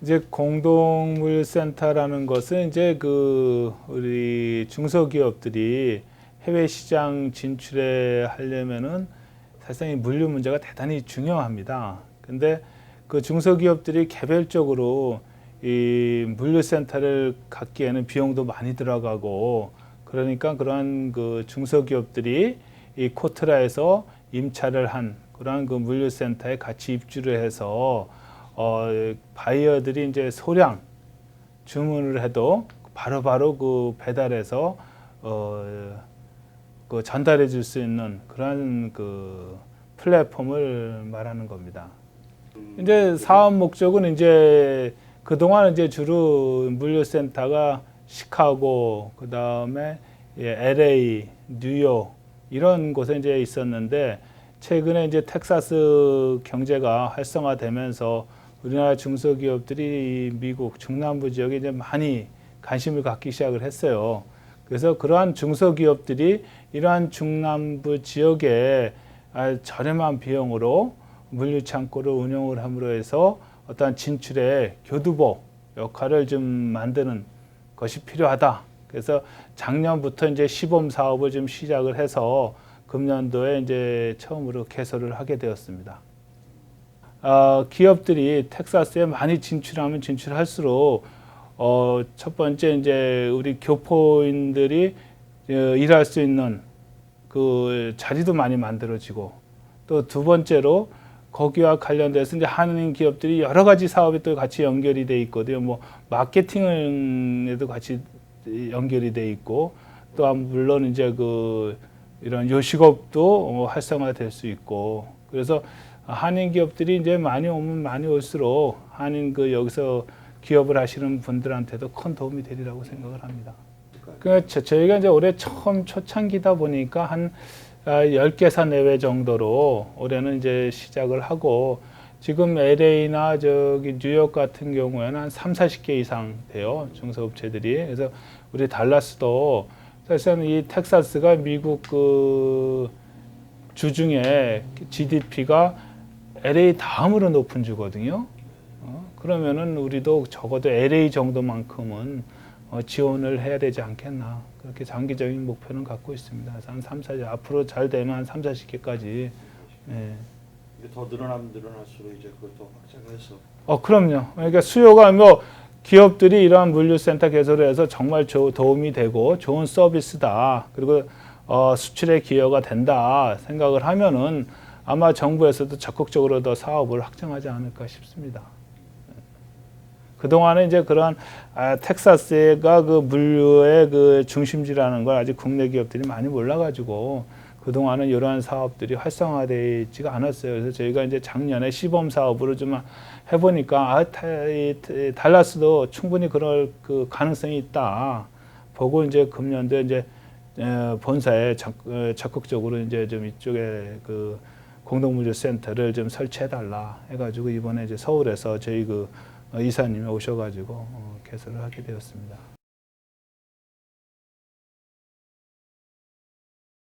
이제 공동물센터라는 것은 이제 그 우리 중소기업들이 해외 시장 진출에 하려면은 사실상 이 물류 문제가 대단히 중요합니다. 근데 그 중소기업들이 개별적으로 이 물류센터를 갖기에는 비용도 많이 들어가고 그러니까 그러한 그 중소기업들이 이 코트라에서 임차를 한 그러한 그 물류센터에 같이 입주를 해서 어, 바이어들이 이제 소량 주문을 해도 바로 바로 그 배달해서 어, 그 전달해 줄 수 있는 그런 그 플랫폼을 말하는 겁니다. 이제 사업 목적은 이제 그동안 이제 주로 물류센터가 시카고 그다음에 예, LA, 뉴욕 이런 곳에 이제 있었는데 최근에 이제 텍사스 경제가 활성화되면서 우리나라 중소기업들이 이 미국 중남부 지역에 이제 많이 관심을 갖기 시작을 했어요. 그래서 그러한 중소기업들이 이러한 중남부 지역에 아, 저렴한 비용으로 물류 창고를 운영을 함으로 해서 어떠한 진출의 교두보 역할을 좀 만드는 것이 필요하다. 그래서 작년부터 이제 시범 사업을 좀 시작을 해서 금년도에 이제 처음으로 개설을 하게 되었습니다. 어, 기업들이 텍사스에 많이 진출하면 진출할수록 어, 첫 번째 이제 우리 교포인들이 어, 일할 수 있는 그 자리도 많이 만들어지고 또 두 번째로 거기와 관련돼서 이제 한인 기업들이 여러 가지 사업이 또 같이 연결이 돼 있거든요. 뭐 마케팅에도 같이 연결이 돼 있고 또 물론 이제 그 이런 요식업도 어, 활성화될 수 있고 그래서 한인 기업들이 이제 많이 오면 많이 올수록 한인 그 여기서 기업을 하시는 분들한테도 큰 도움이 되리라고 생각을 합니다. 그 저- 저희가 이제 올해 처음 초창기다 보니까 한 아, 10개사 내외 정도로 올해는 이제 시작을 하고 지금 LA나 저기 뉴욕 같은 경우에는 한 3, 40개 이상 돼요. 중소업체들이. 그래서 우리 달라스도 사실은 이 텍사스가 미국 그 주중에 GDP가 LA 다음으로 높은 주거든요. 어, 그러면은 우리도 적어도 LA 정도만큼은 어, 지원을 해야 되지 않겠나. 그렇게 장기적인 목표는 갖고 있습니다. 한 3, 4, 앞으로 잘 되면 한 3, 40개까지. 예. 더 늘어나면 늘어날수록 이제 그것도 확장해서 어, 그럼요. 그러니까 수요가 뭐 기업들이 이러한 물류센터 개설을 해서 정말 조, 도움이 되고 좋은 서비스다. 그리고 어, 수출에 기여가 된다 생각을 하면은 아마 정부에서도 적극적으로 더 사업을 확장하지 않을까 싶습니다. 그동안에 이제 그런 아, 텍사스가 그 물류의 그 중심지라는 걸 아직 국내 기업들이 많이 몰라가지고 그동안은 이러한 사업들이 활성화되어 있지가 않았어요. 그래서 저희가 이제 작년에 시범 사업으로 좀 해보니까 아, 달라스도 충분히 그럴 그 가능성이 있다. 보고 이제 금년도 이제 에, 본사에 적, 어, 적극적으로 이제 좀 이쪽에 그 공동물류 센터를 좀 설치해 달라 해가지고 이번에 이제 서울에서 저희 그 어, 이사님이 오셔가지고 어, 개설을 하게 되었습니다.